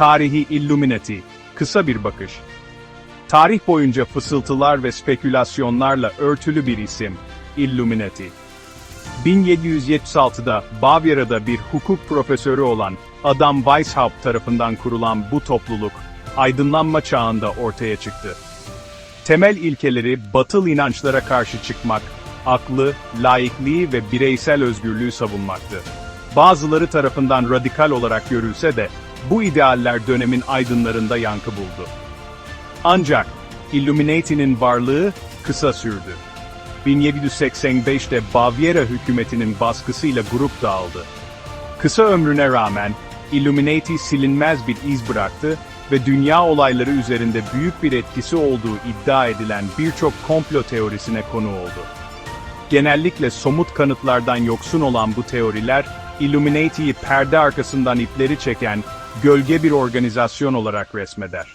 Tarihi Illuminati, kısa bir bakış. Tarih boyunca fısıltılar ve spekülasyonlarla örtülü bir isim, Illuminati. 1776'da Bavyera'da bir hukuk profesörü olan Adam Weishaupt tarafından kurulan bu topluluk, aydınlanma çağında ortaya çıktı. Temel ilkeleri batıl inançlara karşı çıkmak, aklı, laikliği ve bireysel özgürlüğü savunmaktı. Bazıları tarafından radikal olarak görülse de, bu idealler dönemin aydınlarında yankı buldu. Ancak, Illuminati'nin varlığı kısa sürdü. 1785'te Bavyera hükümetinin baskısıyla grup dağıldı. Kısa ömrüne rağmen, Illuminati silinmez bir iz bıraktı ve dünya olayları üzerinde büyük bir etkisi olduğu iddia edilen birçok komplo teorisine konu oldu. Genellikle somut kanıtlardan yoksun olan bu teoriler, Illuminati'yi perde arkasından ipleri çeken, gölge bir organizasyon olarak resmeder.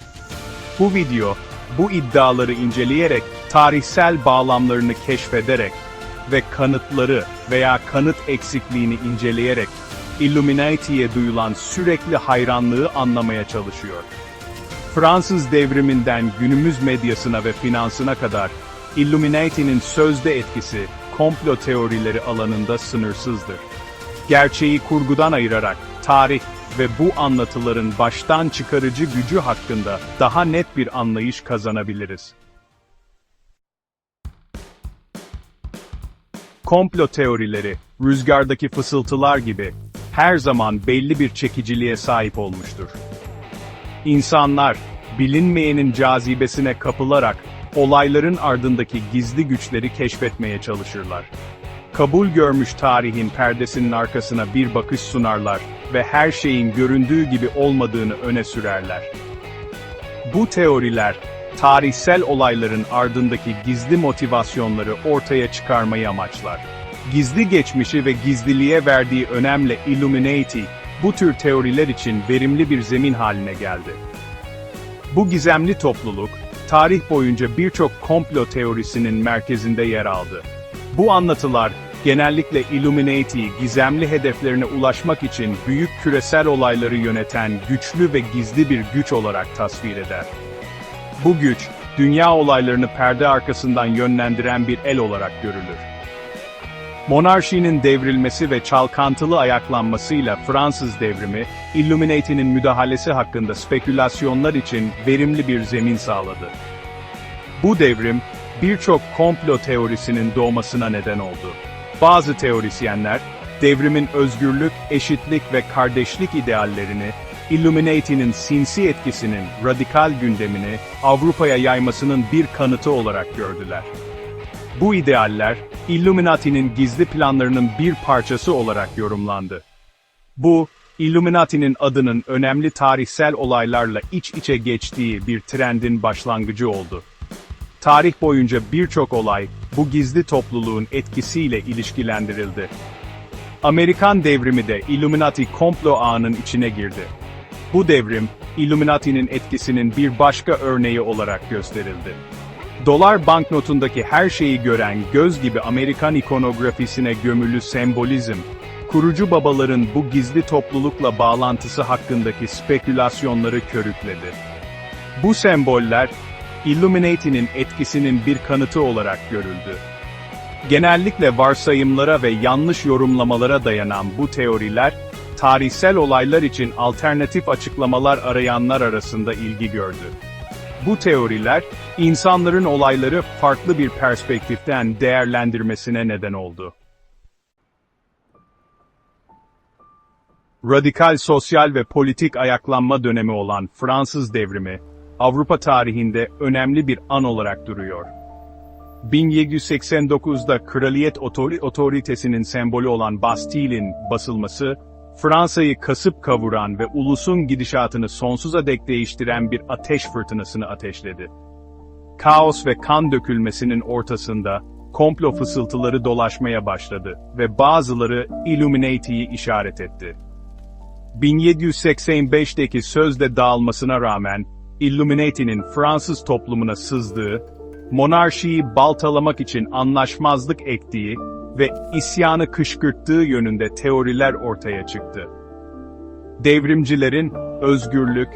Bu video, bu iddiaları inceleyerek, tarihsel bağlamlarını keşfederek ve kanıtları veya kanıt eksikliğini inceleyerek, Illuminati'ye duyulan sürekli hayranlığı anlamaya çalışıyor. Fransız devriminden günümüz medyasına ve finansına kadar, Illuminati'nin sözde etkisi, komplo teorileri alanında sınırsızdır. Gerçeği kurgudan ayırarak, tarih ve bu anlatıların baştan çıkarıcı gücü hakkında daha net bir anlayış kazanabiliriz. Komplo teorileri, rüzgardaki fısıltılar gibi, her zaman belli bir çekiciliğe sahip olmuştur. İnsanlar, bilinmeyenin cazibesine kapılarak, olayların ardındaki gizli güçleri keşfetmeye çalışırlar. Kabul görmüş tarihin perdesinin arkasına bir bakış sunarlar ve her şeyin göründüğü gibi olmadığını öne sürerler. Bu teoriler, tarihsel olayların ardındaki gizli motivasyonları ortaya çıkarmayı amaçlar. Gizli geçmişi ve gizliliğe verdiği önemle Illuminati, bu tür teoriler için verimli bir zemin haline geldi. Bu gizemli topluluk, tarih boyunca birçok komplo teorisinin merkezinde yer aldı. Bu anlatılar, genellikle Illuminati'yi gizemli hedeflerine ulaşmak için büyük küresel olayları yöneten güçlü ve gizli bir güç olarak tasvir eder. Bu güç, dünya olaylarını perde arkasından yönlendiren bir el olarak görülür. Monarşinin devrilmesi ve çalkantılı ayaklanmasıyla Fransız devrimi, Illuminati'nin müdahalesi hakkında spekülasyonlar için verimli bir zemin sağladı. Bu devrim, birçok komplo teorisinin doğmasına neden oldu. Bazı teorisyenler, devrimin özgürlük, eşitlik ve kardeşlik ideallerini, Illuminati'nin sinsi etkisinin radikal gündemini Avrupa'ya yaymasının bir kanıtı olarak gördüler. Bu idealler, Illuminati'nin gizli planlarının bir parçası olarak yorumlandı. Bu, Illuminati'nin adının önemli tarihsel olaylarla iç içe geçtiği bir trendin başlangıcı oldu. Tarih boyunca birçok olay, bu gizli topluluğun etkisiyle ilişkilendirildi. Amerikan devrimi de Illuminati komplo ağının içine girdi. Bu devrim, Illuminati'nin etkisinin bir başka örneği olarak gösterildi. Dolar banknotundaki her şeyi gören göz gibi Amerikan ikonografisine gömülü sembolizm, kurucu babaların bu gizli toplulukla bağlantısı hakkındaki spekülasyonları körükledi. Bu semboller, Illuminati'nin etkisinin bir kanıtı olarak görüldü. Genellikle varsayımlara ve yanlış yorumlamalara dayanan bu teoriler, tarihsel olaylar için alternatif açıklamalar arayanlar arasında ilgi gördü. Bu teoriler, insanların olayları farklı bir perspektiften değerlendirmesine neden oldu. Radikal sosyal ve politik ayaklanma dönemi olan Fransız devrimi, Avrupa tarihinde önemli bir an olarak duruyor. 1789'da kraliyet otori otoritesinin sembolü olan Bastille'in basılması, Fransa'yı kasıp kavuran ve ulusun gidişatını sonsuza dek değiştiren bir ateş fırtınasını ateşledi. Kaos ve kan dökülmesinin ortasında, komplo fısıltıları dolaşmaya başladı ve bazıları Illuminati'yi işaret etti. 1785'teki sözde dağılmasına rağmen, Illuminati'nin Fransız toplumuna sızdığı, monarşiyi baltalamak için anlaşmazlık ektiği ve isyanı kışkırttığı yönünde teoriler ortaya çıktı. Devrimcilerin özgürlük,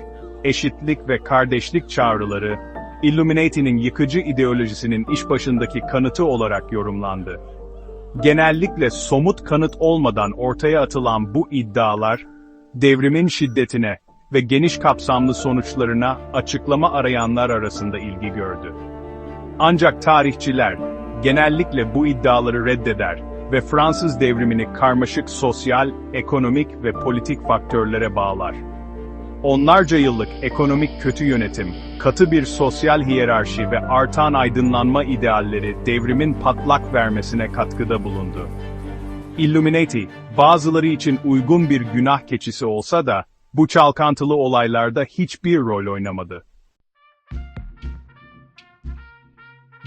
eşitlik ve kardeşlik çağrıları, Illuminati'nin yıkıcı ideolojisinin iş başındaki kanıtı olarak yorumlandı. Genellikle somut kanıt olmadan ortaya atılan bu iddialar, devrimin şiddetine ve geniş kapsamlı sonuçlarına açıklama arayanlar arasında ilgi gördü. Ancak tarihçiler, genellikle bu iddiaları reddeder ve Fransız devrimini karmaşık sosyal, ekonomik ve politik faktörlere bağlar. Onlarca yıllık ekonomik kötü yönetim, katı bir sosyal hiyerarşi ve artan aydınlanma idealleri devrimin patlak vermesine katkıda bulundu. Illuminati, bazıları için uygun bir günah keçisi olsa da, bu çalkantılı olaylarda hiçbir rol oynamadı.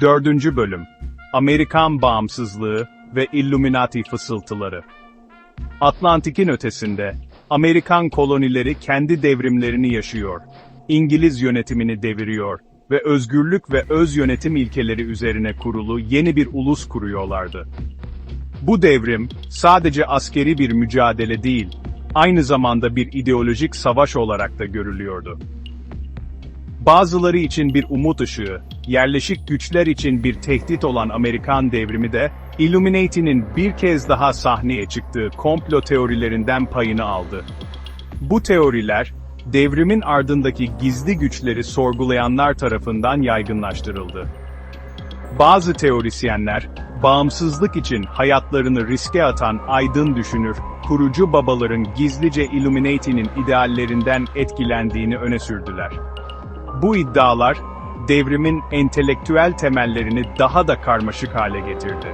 Dördüncü bölüm Amerikan bağımsızlığı ve Illuminati fısıltıları Atlantik'in ötesinde, Amerikan kolonileri kendi devrimlerini yaşıyor, İngiliz yönetimini deviriyor ve özgürlük ve öz yönetim ilkeleri üzerine kurulu yeni bir ulus kuruyorlardı. Bu devrim, sadece askeri bir mücadele değil, aynı zamanda bir ideolojik savaş olarak da görülüyordu. Bazıları için bir umut ışığı, yerleşik güçler için bir tehdit olan Amerikan devrimi de, Illuminati'nin bir kez daha sahneye çıktığı komplo teorilerinden payını aldı. Bu teoriler, devrimin ardındaki gizli güçleri sorgulayanlar tarafından yaygınlaştırıldı. Bazı teorisyenler, bağımsızlık için hayatlarını riske atan aydın düşünür, kurucu babaların gizlice Illuminati'nin ideallerinden etkilendiğini öne sürdüler. Bu iddialar, devrimin entelektüel temellerini daha da karmaşık hale getirdi.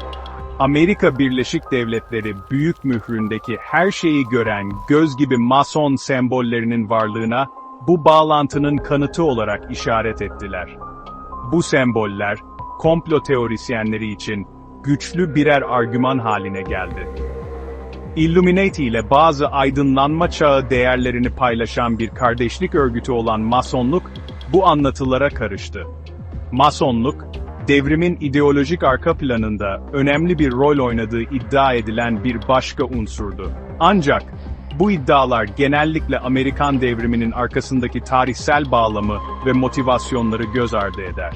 Amerika Birleşik Devletleri büyük mühründeki her şeyi gören göz gibi mason sembollerinin varlığına bu bağlantının kanıtı olarak işaret ettiler. Bu semboller, komplo teorisyenleri için güçlü birer argüman haline geldi. Illuminati ile bazı aydınlanma çağı değerlerini paylaşan bir kardeşlik örgütü olan Masonluk, bu anlatılara karıştı. Masonluk, devrimin ideolojik arka planında önemli bir rol oynadığı iddia edilen bir başka unsurdu. Ancak, bu iddialar genellikle Amerikan devriminin arkasındaki tarihsel bağlamı ve motivasyonları göz ardı eder.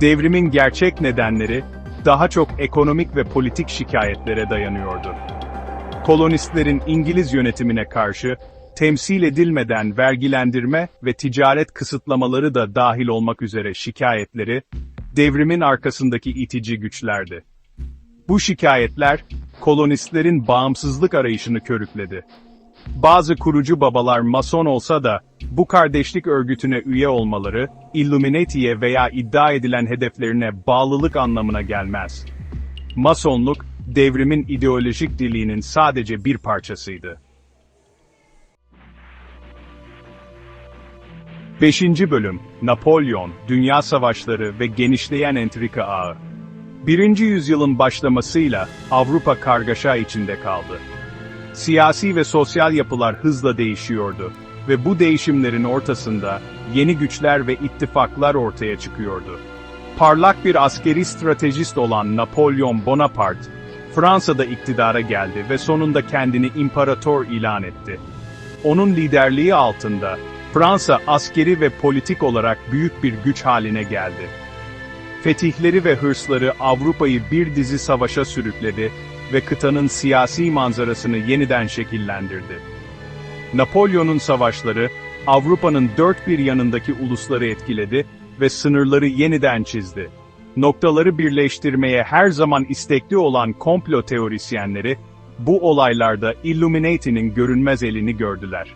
Devrimin gerçek nedenleri, daha çok ekonomik ve politik şikayetlere dayanıyordu. Kolonistlerin İngiliz yönetimine karşı, temsil edilmeden vergilendirme ve ticaret kısıtlamaları da dahil olmak üzere şikayetleri, devrimin arkasındaki itici güçlerdi. Bu şikayetler, kolonistlerin bağımsızlık arayışını körükledi. Bazı kurucu babalar mason olsa da, bu kardeşlik örgütüne üye olmaları, Illuminati'ye veya iddia edilen hedeflerine bağlılık anlamına gelmez. Masonluk, devrimin ideolojik diliğinin sadece bir parçasıydı. 5. Bölüm Napolyon, Dünya Savaşları ve Genişleyen Entrika Ağı 1. yüzyılın başlamasıyla Avrupa kargaşa içinde kaldı. Siyasi ve sosyal yapılar hızla değişiyordu ve bu değişimlerin ortasında yeni güçler ve ittifaklar ortaya çıkıyordu. Parlak bir askeri stratejist olan Napolyon Bonaparte, Fransa'da iktidara geldi ve sonunda kendini imparator ilan etti. Onun liderliği altında, Fransa askeri ve politik olarak büyük bir güç haline geldi. Fetihleri ve hırsları Avrupa'yı bir dizi savaşa sürükledi ve kıtanın siyasi manzarasını yeniden şekillendirdi. Napolyon'un savaşları, Avrupa'nın dört bir yanındaki ulusları etkiledi ve sınırları yeniden çizdi. Noktaları birleştirmeye her zaman istekli olan komplo teorisyenleri, bu olaylarda Illuminati'nin görünmez elini gördüler.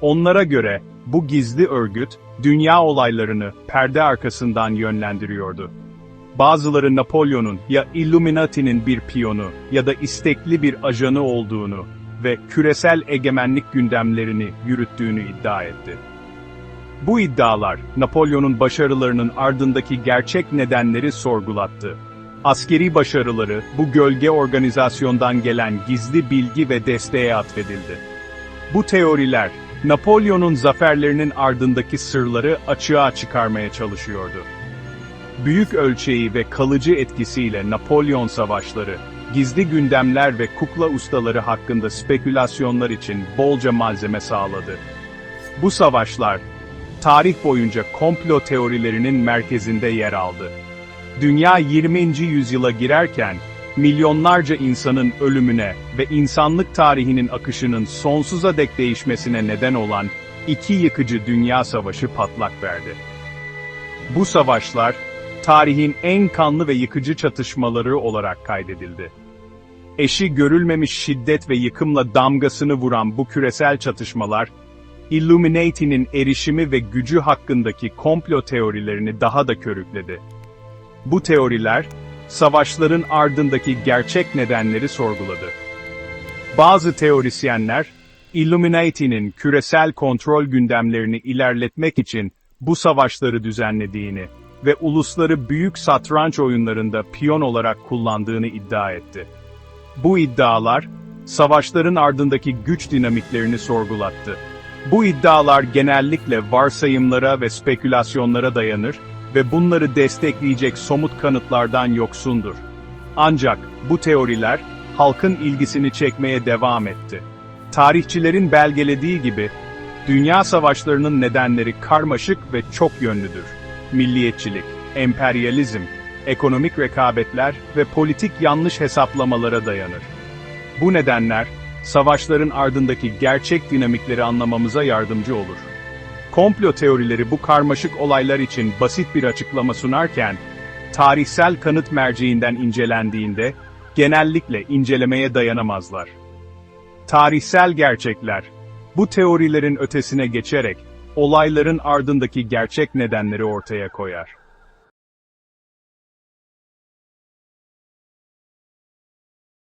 Onlara göre, bu gizli örgüt, dünya olaylarını perde arkasından yönlendiriyordu. Bazıları Napolyon'un ya Illuminati'nin bir piyonu ya da istekli bir ajanı olduğunu ve küresel egemenlik gündemlerini yürüttüğünü iddia etti. Bu iddialar, Napolyon'un başarılarının ardındaki gerçek nedenleri sorgulattı. Askeri başarıları, bu gölge organizasyondan gelen gizli bilgi ve desteğe atfedildi. Bu teoriler, Napolyon'un zaferlerinin ardındaki sırları açığa çıkarmaya çalışıyordu. Büyük ölçeği ve kalıcı etkisiyle Napolyon savaşları, gizli gündemler ve kukla ustaları hakkında spekülasyonlar için bolca malzeme sağladı. Bu savaşlar, tarih boyunca komplo teorilerinin merkezinde yer aldı. Dünya 20. yüzyıla girerken, milyonlarca insanın ölümüne ve insanlık tarihinin akışının sonsuza dek değişmesine neden olan iki yıkıcı dünya savaşı patlak verdi. Bu savaşlar, tarihin en kanlı ve yıkıcı çatışmaları olarak kaydedildi. Eşi görülmemiş şiddet ve yıkımla damgasını vuran bu küresel çatışmalar, Illuminati'nin erişimi ve gücü hakkındaki komplo teorilerini daha da körükledi. Bu teoriler, savaşların ardındaki gerçek nedenleri sorguladı. Bazı teorisyenler, Illuminati'nin küresel kontrol gündemlerini ilerletmek için bu savaşları düzenlediğini ve ulusları büyük satranç oyunlarında piyon olarak kullandığını iddia etti. Bu iddialar, savaşların ardındaki güç dinamiklerini sorgulattı. Bu iddialar genellikle varsayımlara ve spekülasyonlara dayanır ve bunları destekleyecek somut kanıtlardan yoksundur. Ancak bu teoriler halkın ilgisini çekmeye devam etti. Tarihçilerin belgelediği gibi dünya savaşlarının nedenleri karmaşık ve çok yönlüdür. Milliyetçilik, emperyalizm, ekonomik rekabetler ve politik yanlış hesaplamalara dayanır. Bu nedenler, savaşların ardındaki gerçek dinamikleri anlamamıza yardımcı olur. Komplo teorileri bu karmaşık olaylar için basit bir açıklama sunarken, tarihsel kanıt merceğinden incelendiğinde, genellikle incelemeye dayanamazlar. Tarihsel gerçekler, bu teorilerin ötesine geçerek, olayların ardındaki gerçek nedenleri ortaya koyar.